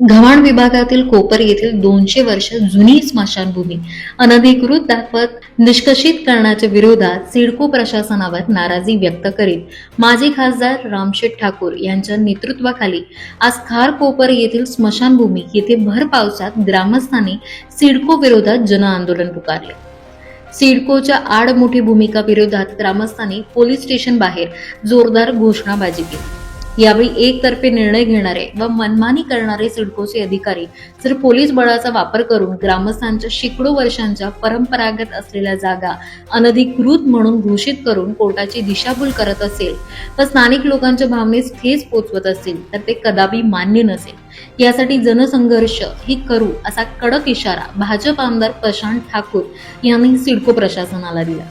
घवाण विभागातील कोपर येथील दोनशे वर्ष जुनी स्मशानभूमी. अनधिकृत दाखवत निष्कषित करण्याच्या विरोधात सिडको प्रशासनावर नाराजी व्यक्त करीत माजी खासदार रामशेठ ठाकूर यांच्या नेतृत्वाखाली आज खार कोपर येथील स्मशानभूमी येथे भर पावसात ग्रामस्थांनी सिडको विरोधात जनआंदोलन पुकारले. सिडकोच्या आडमोठी भूमिका विरोधात ग्रामस्थांनी पोलीस स्टेशन बाहेर जोरदार घोषणाबाजी केली. यावेळी एकतर्फे निर्णय घेणारे व मनमानी करणारे सिडकोचे अधिकारी जर पोलीस बळाचा वापर करून ग्रामस्थांच्या शेकडो वर्षांच्या परंपरागत असलेल्या जागा अनधिकृत म्हणून घोषित करून कोर्टाची दिशाभूल करत असेल व स्थानिक लोकांच्या भावनेस ठेस पोचवत असेल तर ते कदापि मान्य नसेल. यासाठी जनसंघर्ष ही करू असा कडक इशारा भाजप आमदार प्रशांत ठाकूर यांनी सिडको प्रशासनाला दिला.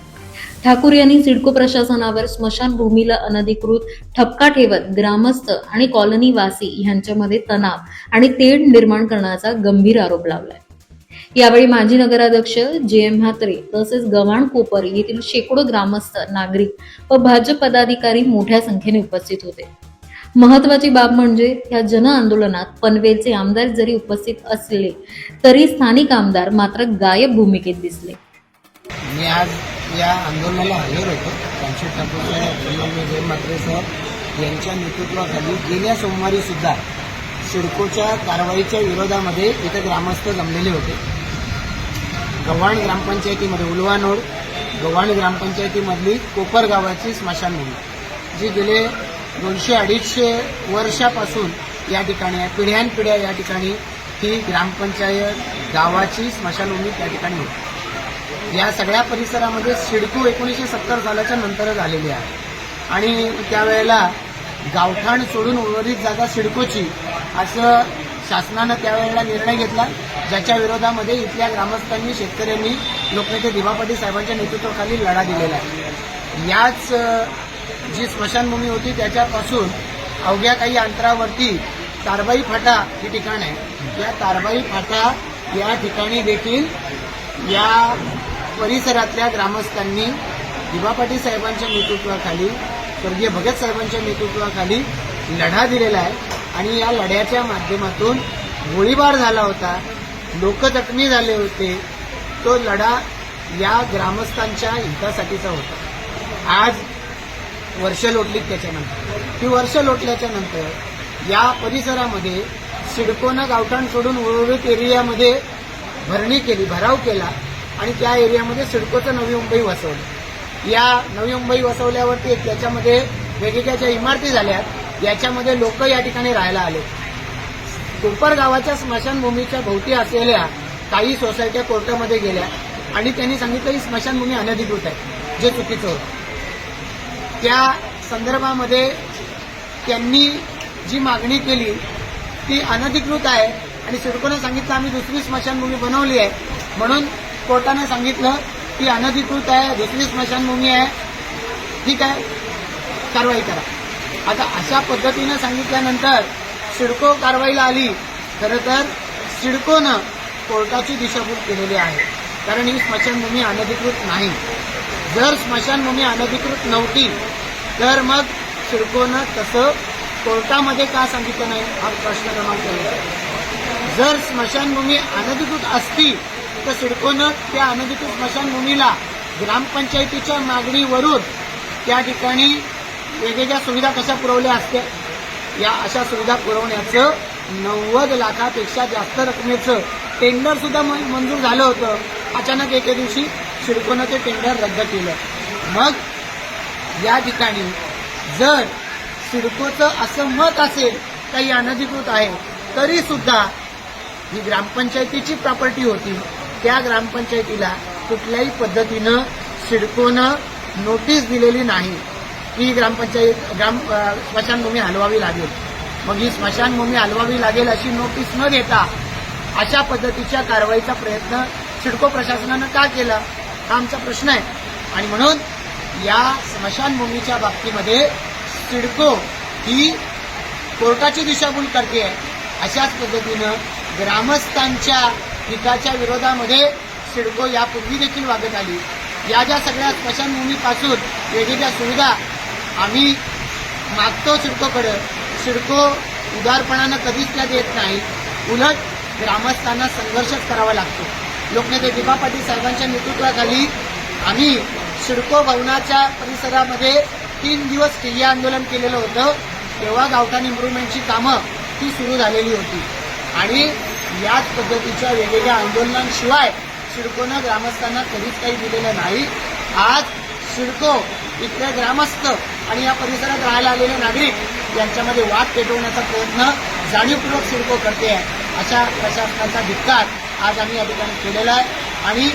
ठाकूर यांनी सिडको प्रशासनावर स्मशानभूमीला अनधिकृत ठपका ठेवत ग्रामस्थ आणि कॉलनीवासी यांच्यामध्ये तणाव आणि तेढ निर्माण करण्याचा गंभीर आरोप लावलाय. यावेळी माजी नगराध्यक्ष जे एम म्हात्रे तसेच गव्हाण कोपर येथील शेकडो ग्रामस्थ नागरिक व भाजप पदाधिकारी मोठ्या संख्येने उपस्थित होते. महत्वाची बाब म्हणजे या जन आंदोलनात पनवेलचे आमदार जरी उपस्थित असले तरी स्थानिक आमदार मात्र गायब भूमिकेत दिसले. मी आज या आंदोलनाला हजर होतो. रामशेठ ठाकूर साहेब आणि जय म्हात्रे साहेब यांच्या नेतृत्वाखाली गेल्या सोमवारी सुद्धा सिडकोच्या कारवाईच्या विरोधामध्ये इथं ग्रामस्थ जमलेले होते. गव्हाण ग्रामपंचायतीमध्ये उलवानोड गव्हाण ग्रामपंचायतीमधली कोपर गावाची स्मशानभूमी जी गेले दोनशे अडीचशे वर्षापासून या ठिकाणी आहे पिढ्यानपिढ्या या ठिकाणी ही ग्रामपंचायत गावाची स्मशानभूमी त्या ठिकाणी होती. या सगळ्या परिसरामध्ये सिडको एकोणीसशे सत्तर सालाच्या नंतरच आलेली आहे. आणि त्यावेळेला गावठाण सोडून उर्वरित जागा सिडकोची असं शासनानं त्यावेळेला निर्णय घेतला. ज्याच्या विरोधामध्ये इथल्या ग्रामस्थांनी शेतकऱ्यांनी लोकनेते दिवा पाटील साहेबांच्या नेतृत्वाखाली लढा दिलेला आहे. याच जी स्मशानभूमी होती त्याच्यापासून अवघ्या काही अंतरावरती तारबाई फाटा हे ठिकाण आहे. या तारबाई फाटा या ठिकाणी देखील या परिसरातल्या ग्रामस्थांनी दिवा पाटील साहेबांच्या नेतृत्वाखाली स्वर्गीय भगत साहेबांच्या नेतृत्वाखाली लढा दिलेला आहे. आणि या लढ्याच्या माध्यमातून गोळीबार झाला होता लोक जखमी झाले होते. तो लढा या ग्रामस्थांच्या हितासाठीचा होता. आज वर्ष लोटलीत त्याच्यानंतर. ती वर्ष लोटल्याच्या नंतर या परिसरामध्ये सिडकोनं गावठाण सोडून उर्वरित एरियामध्ये भरणी केली भराव केला. आणि त्या एरियामध्ये सिडकोचं नवी मुंबई वसवलं. या नवी मुंबई वसवल्यावरती त्याच्यामध्ये वेगवेगळ्या ज्या इमारती झाल्यात. याच्यामध्ये लोक या ठिकाणी राहायला आले कोपर गावाच्या स्मशानभूमीच्या भोवती असलेल्या काही सोसायट्या कोर्टामध्ये गेल्या आणि त्यांनी सांगितलं ही स्मशानभूमी अनधिकृत आहे. जे चुकीचं होतं. त्या संदर्भामध्ये त्यांनी जी मागणी केली ती अनधिकृत आहे आणि सिडकोनं सांगितलं आम्ही दुसरी स्मशानभूमी बनवली आहे. म्हणून कोर्टाने सांगितलं की अनधिकृत आहे दुसरी स्मशानभूमी आहे. ठीक आहे कारवाई करा. आता अशा पद्धतीनं सांगितल्यानंतर सिडको कारवाईला आली खरं तर सिडकोनं कोर्टाची दिशाभूल केलेली आहे. कारण ही स्मशानभूमी अनधिकृत नाही. जर स्मशानभूमी अनधिकृत नव्हती तर मग सिडकोनं तसं कोर्टामध्ये का सांगितलं नाही? हा प्रश्न क्रमांक जर स्मशानभूमी अनधिकृत असती तर सिडकोनं त्या अनधिकृत स्मशानभूमीला ग्रामपंचायतीच्या मागणीवरून त्या ठिकाणी वेगवेगळ्या सुविधा कशा पुरवल्या असत्या या अशा सुविधा पुरवण्याचं नव्वद लाखापेक्षा जास्त रकमेचं टेंडर सुद्धा मंजूर झालं होतं. अचानक एके दिवशी सिडकोनं ते टेंडर रद्द केलं. मग या ठिकाणी जर सिडकोचं असं मत असेल काही अनधिकृत आहे तरी सुद्धा ही ग्रामपंचायतीची प्रॉपर्टी होती. त्या ग्रामपंचायतीला कुठल्याही पद्धतीनं सिडकोनं नोटीस दिलेली नाही. की ही ग्रामपंचायत ग्राम स्मशानभूमी हलवावी लागेल. मग ही स्मशानभूमी हलवावी लागेल अशी नोटीस न देता अशा पद्धतीच्या कारवाईचा प्रयत्न सिडको प्रशासनानं का केला? हा आमचा प्रश्न आहे. आणि म्हणून या स्मशानभूमीच्या बाबतीमध्ये सिडको ही कोर्टाची दिशाभूल करते आहे. अशाच पद्धतीनं ग्रामस्थांच्या हिताच्या विरोधामध्ये सिडको यापूर्वी देखील वागत आली. या ज्या सगळ्या स्मशानभूमीपासून वेगवेगळ्या सुविधा आम्ही मागतो सिडकोकडं सिडको उदारपणानं कधीच त्या देत नाही. उलट ग्रामस्थांना संघर्षच करावा लागतो. लोकनेते दिपा पाटील साहेबांच्या नेतृत्वाखाली आम्ही सिडको भवनाच्या परिसरामध्ये तीन दिवस ठिय्या आंदोलन केलेलं होतं. तेव्हा गावठाण इम्प्रुव्हमेंटची कामं ती सुरू झालेली होती. आणि याच पद्धतीच्या वेगवेगळ्या आंदोलनांशिवाय सिडकोनं ग्रामस्थांना कधीच काही दिलेलं नाही. आज सिडको इथले ग्रामस्थ आणि या परिसरात राहायला आलेले नागरिक यांच्यामध्ये वाद पेटवण्याचा प्रयत्न जाणीवपूर्वक सिडको करते आहे. अशा प्रशासनाचा धिक्कार आज आम्ही या ठिकाणी केलेला आहे. आणि